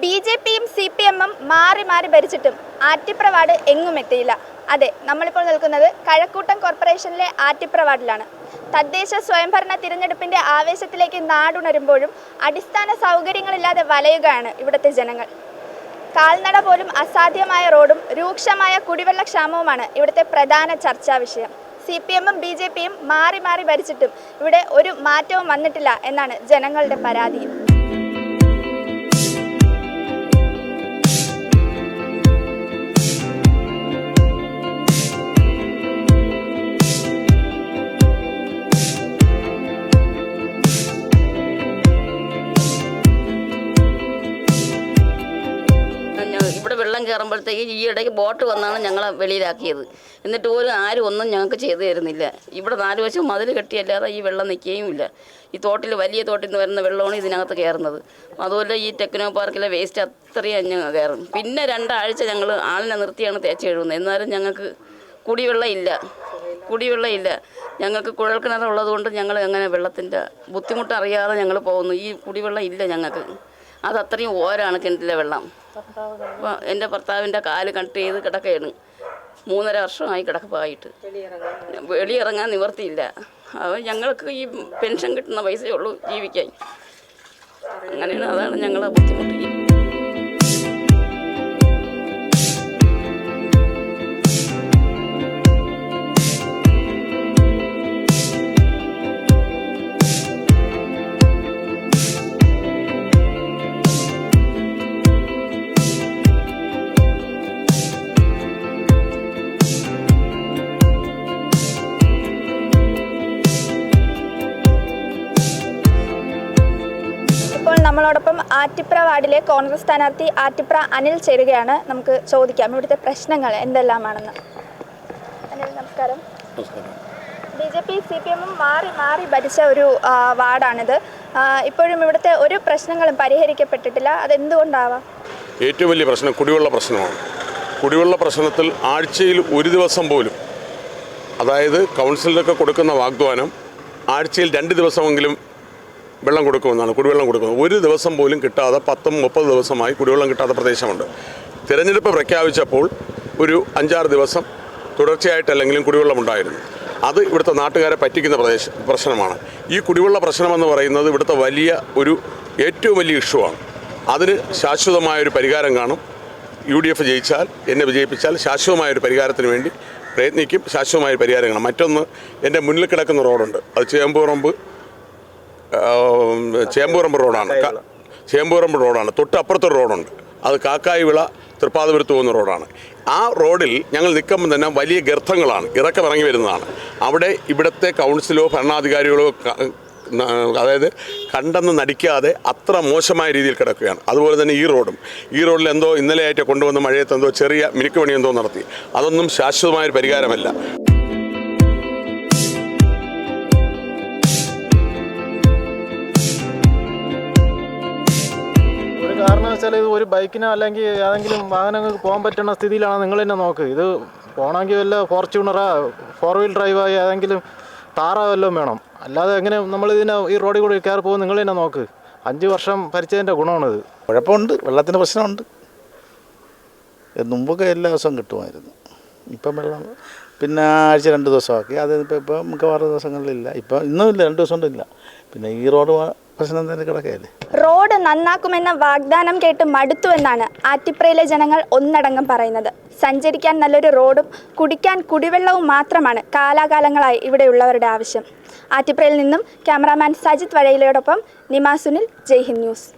B J പിയും C P എമ്മും മാറി മാറി ഭരിച്ചിട്ടും ആറ്റിപ്ര വാർഡ് എങ്ങും എത്തിയില്ല. അതെ നമ്മളിപ്പോൾ നിൽക്കുന്നത് കഴക്കൂട്ടം കോർപ്പറേഷനിലെ ആറ്റിപ്ര വാർഡിലാണ് തദ്ദേശ സ്വയംഭരണ തിരഞ്ഞെടുപ്പിന്റെ ആവേശത്തിലേക്ക് നാടുണരുമ്പോഴും അടിസ്ഥാന സൗകര്യങ്ങളില്ലാതെ വലയുകയാണ് ഇവിടുത്തെ ജനങ്ങൾ. കാൽനട പോലും അസാധ്യമായ റോഡും രൂക്ഷമായ കുടിവെള്ളക്ഷാമവുമാണ് ഇവിടുത്തെ പ്രധാന ചർച്ചാ വിഷയം. സി പി എമ്മും ബി ജെ പിയും മാറി മാറി ഭരിച്ചിട്ടും ഇവിടെ ഒരു മാറ്റവും വന്നിട്ടില്ല എന്നാണ് ജനങ്ങളുടെ പരാതി കയറുമ്പോഴത്തേക്ക് ഈ ഇടയ്ക്ക് ബോട്ട് വന്നാണ് ഞങ്ങളെ വെളിയിലാക്കിയത്. എന്നിട്ട് പോലും ആരും ഒന്നും ഞങ്ങൾക്ക് ചെയ്തു തരുന്നില്ല. ഇവിടെ നാല് വശം മതിൽ കെട്ടിയല്ലാതെ ഈ വെള്ളം നിൽക്കുകയും ഇല്ല. ഈ തോട്ടിൽ വലിയ തോട്ടിൽ നിന്ന് വരുന്ന വെള്ളമാണ് ഇതിനകത്ത് കയറുന്നത്. അതുപോലെ ഈ ടെക്നോ പാർക്കിലെ വേസ്റ്റ് അത്രയും ഞങ്ങൾ കയറും. പിന്നെ രണ്ടാഴ്ച ഞങ്ങൾ ആളിനെ നിർത്തിയാണ് തേച്ച് കഴുകുന്നത്. എന്നാലും ഞങ്ങൾക്ക് കുടിവെള്ളം ഇല്ല. കുടിവെള്ളം ഇല്ല. ഞങ്ങൾക്ക് കുഴൽക്കിണറുള്ളത് കൊണ്ട് ഞങ്ങൾ അങ്ങനെ വെള്ളത്തിന്റെ ബുദ്ധിമുട്ടറിയാതെ ഞങ്ങൾ പോകുന്നു. ഈ കുടിവെള്ളം ഇല്ല ഞങ്ങൾക്ക്. അത് അത്രയും ഓരാണ് കിണറ്റിലെ വെള്ളം. എന്റെ ഭർത്താവിന്റെ കാൽ കട്ട് ചെയ്ത് കിടക്കുകയാണ് മൂന്നര വർഷമായി കിടക്കപ്പായിട്ട്. വെളിയിറങ്ങാൻ നിവർത്തിയില്ല. അപ്പോൾ ഞങ്ങൾക്ക് ഈ പെൻഷൻ കിട്ടുന്ന പൈസയേ ഉള്ളൂ ജീവിക്കാൻ. അങ്ങനെയാണ് അതാണ് ഞങ്ങളെ ബുദ്ധിമുട്ട്. ഇപ്പോൾ നമ്മളോടൊപ്പം ആറ്റിപ്ര വാർഡിലെ കോൺഗ്രസ് സ്ഥാനാർത്ഥി ആറ്റിപ്ര അനിൽ ചേരുകയാണ്. നമുക്ക് ചോദിക്കാം ഇവിടുത്തെ പ്രശ്നങ്ങൾ എന്തെല്ലാമാണെന്ന്. അനിൽ നമസ്കാരം. B J P C P എമ്മും മാറി മാറി ഭരിച്ച ഒരു വാർഡാണിത്. ഇപ്പോഴും ഇവിടുത്തെ ഒരു പ്രശ്നങ്ങളും പരിഹരിക്കപ്പെട്ടിട്ടില്ല. അതെന്തുകൊണ്ടാവാം? ഏറ്റവും വലിയ പ്രശ്നം കുടിവെള്ള പ്രശ്നമാണ്. കുടിവെള്ള പ്രശ്നത്തിൽ ആഴ്ചയിൽ ഒരു ദിവസം പോലും അതായത് കൗൺസിലൊക്കെ കൊടുക്കുന്ന വാഗ്ദാനം ആഴ്ചയിൽ രണ്ട് ദിവസമെങ്കിലും വെള്ളം കൊടുക്കുമെന്നാണ്. കുടിവെള്ളം കൊടുക്കുന്നത്. ഒരു ദിവസം പോലും കിട്ടാതെ പത്തും മുപ്പത് ദിവസമായി കുടിവെള്ളം കിട്ടാത്ത പ്രദേശമുണ്ട്. തിരഞ്ഞെടുപ്പ് പ്രഖ്യാപിച്ചപ്പോൾ ഒരു അഞ്ചാറ് ദിവസം തുടർച്ചയായിട്ടല്ലെങ്കിലും കുടിവെള്ളം ഉണ്ടായിരുന്നു. അത് ഇവിടുത്തെ നാട്ടുകാരെ പറ്റിക്കുന്ന പ്രദേശ പ്രശ്നമാണ്. ഈ കുടിവെള്ള പ്രശ്നമെന്ന് പറയുന്നത് ഇവിടുത്തെ വലിയ ഒരു ഏറ്റവും വലിയ ഇഷ്യൂ ആണ്. അതിന് ശാശ്വതമായൊരു പരിഹാരം കാണും. യു ഡി എഫ് ജയിച്ചാൽ എന്നെ വിജയിപ്പിച്ചാൽ ശാശ്വതമായൊരു പരിഹാരത്തിന് വേണ്ടി പ്രയത്നിക്കും ശാശ്വതമായ പരിഹാരം കാണും. മറ്റൊന്ന് എന്റെ മുന്നിൽ കിടക്കുന്ന റോഡുണ്ട്. അത് ചേമ്പൂറമ്പ് ചേമ്പൂറമ്പ് റോഡാണ്. ചേമ്പൂറമ്പ് റോഡാണ്. തൊട്ടപ്പുറത്തൊരു റോഡുണ്ട്. അത് കാക്കായി വിള തൃപ്പാതപുരത്ത് പോകുന്ന റോഡാണ്. ആ റോഡിൽ ഞങ്ങൾ നിൽക്കുമ്പോൾ തന്നെ വലിയ ഗർത്തങ്ങളാണ്. ഇറക്കം ഇറങ്ങി വരുന്നതാണ്. അവിടെ ഇവിടുത്തെ കൗൺസിലോ ഭരണാധികാരികളോ അതായത് കണ്ടെന്ന് നടിക്കാതെ അത്ര മോശമായ രീതിയിൽ കിടക്കുകയാണ്. അതുപോലെ തന്നെ ഈ റോഡും. ഈ റോഡിൽ എന്തോ ഇന്നലെയായിട്ട് കൊണ്ടുവന്ന മഴയത്ത് എന്തോ ചെറിയ മിനുക്ക് പണി എന്തോ നടത്തി. അതൊന്നും ശാശ്വതമായൊരു പരിഹാരമല്ല. കാരണവശാൽ ഇത് ഒരു ബൈക്കിനോ അല്ലെങ്കിൽ ഏതെങ്കിലും വാഹനങ്ങൾക്ക് പോകാൻ പറ്റുന്ന സ്ഥിതിയിലാണ് നിങ്ങൾ തന്നെ നോക്ക്. ഇത് പോകണമെങ്കിൽ വല്ല ഫോർച്യൂണറാ ഫോർ വീൽ ഡ്രൈവായി ഏതെങ്കിലും താറോ വല്ലതും വേണം. അല്ലാതെ എങ്ങനെ നമ്മൾ ഇതിനെ ഈ റോഡിൽ കൂടി കയറി പോകും നിങ്ങൾ തന്നെ നോക്ക്. അഞ്ച് വർഷം ഭരിച്ചതിന്റെ ഗുണമാണിത്. കുഴപ്പമുണ്ട്. വെള്ളത്തിന്റെ പ്രശ്നമുണ്ട്. മുമ്പൊക്കെ എല്ലാ ദിവസവും കിട്ടുമായിരുന്നു. ഇപ്പം വെള്ളം പിന്നെ ആഴ്ച രണ്ട് ദിവസമാക്കി. അത് ഇപ്പോൾ ഇപ്പോൾ മിക്കവാറും ദിവസങ്ങളിലില്ല. ഇപ്പം ഇന്നും ഇല്ല. രണ്ട് ദിവസം കൊണ്ടില്ല പിന്നെ ഈ റോഡ് പ്രശ്നം തന്നെ കിടക്കുകയല്ലേ റോഡ് നന്നാക്കുമെന്ന വാഗ്ദാനം കേട്ട് മടുത്തുവെന്നാണ് ആറ്റിപ്രയിലെ ജനങ്ങൾ ഒന്നടങ്കം പറയുന്നത്. സഞ്ചരിക്കാൻ നല്ലൊരു റോഡും കുടിക്കാൻ കുടിവെള്ളവും മാത്രമാണ് കാലാകാലങ്ങളായി ഇവിടെയുള്ളവരുടെ ആവശ്യം. ആറ്റിപ്രയിൽ നിന്നും ക്യാമറാമാൻ സജിത് വഴയിലയോടൊപ്പം നിമാസുനിൽ ജയ്ഹിന്ദ് ന്യൂസ്.